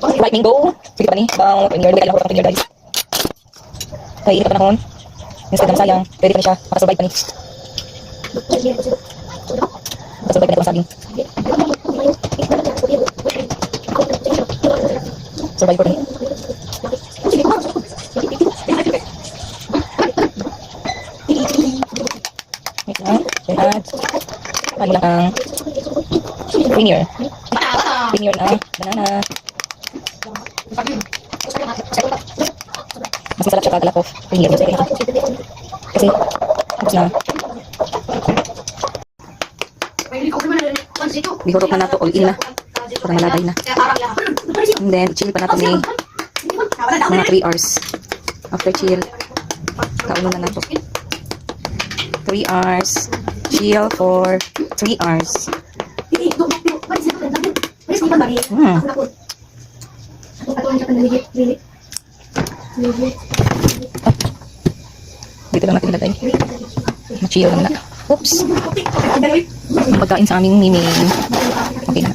Right mango. Sige pa ni. Bang, pinyar. Lagay lang ako ng pinyar guys. Kaya init pa panahon. Instead na masayang. Pwede pa ni siya. Makasurvive pa ni. Makasurvive pa ni ito ang saging. Survive pa ni. Wait lang. Ang veneer. Veneer na banana. Mas masarap siya kagalak of veneer. Kasi, tapos na. Bihurot na nato, all in na. Para malagay na. And then, chill pa nato ni mga 3 hours. After chill, kauno na nato. 3 hours. Chill for 3 hours. Hmm. Dito lang natin ilagay. Machill lang na. Oops. Pagkain sa aming miming. Okay na.